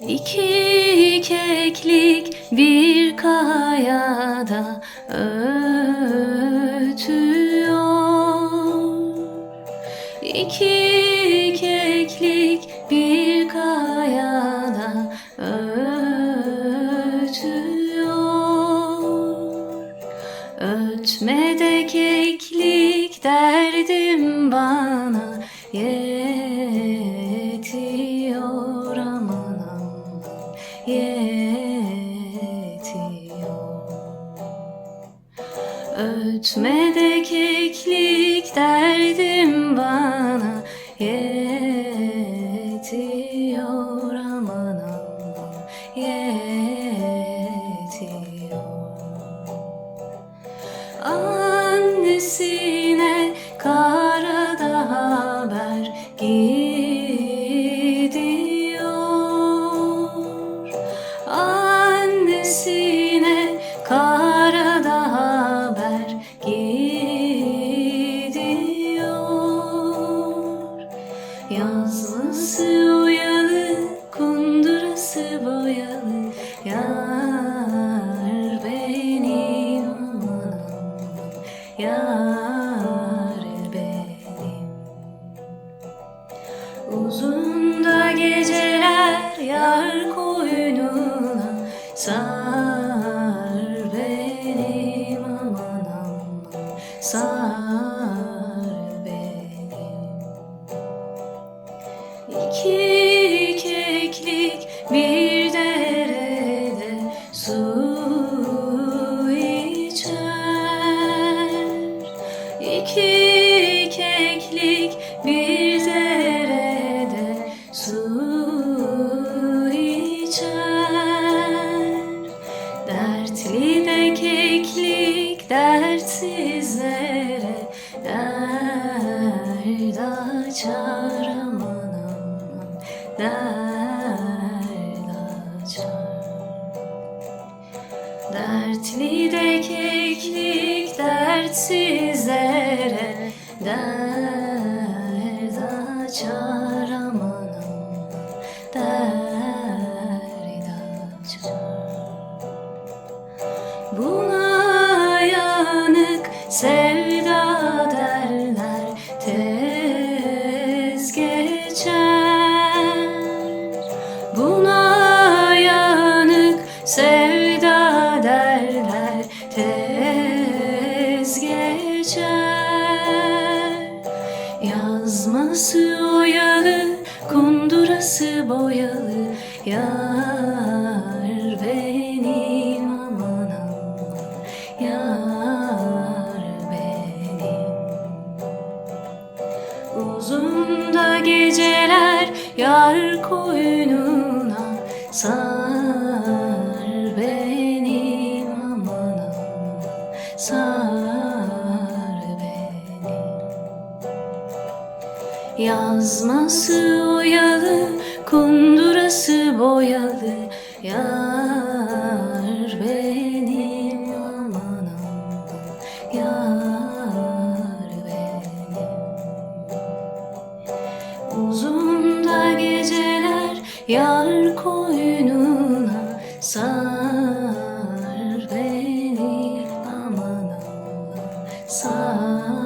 İki keklik bir kayada ötüyor İki keklik bir kayada ötüyor Ötme de keklik derdim bana yetiyor Ötme de keklik derdim bana yetiyor aman aman yetiyor. Annesine Yar benim. Uzun da geceler yar koynuna Sar benim. Aman aman Sar İki keklik bir derede su içer. Dertli de keklik dertsizlere dert açar aman aman. Dert açar. Dertli de keklik dertsizlere dert açar aman aman dert açar Buna yanık sevda Yazması oyalı, kundurası boyalı Yar benim aman Yar benim. Uzun da geceler yar koynuna Sar benim aman aman Sar Yazması oyalı, kundurası boyalı. Yar benim aman aman. Yar benim. Uzun da geceler yar koynuna. Sar beni aman aman. Sar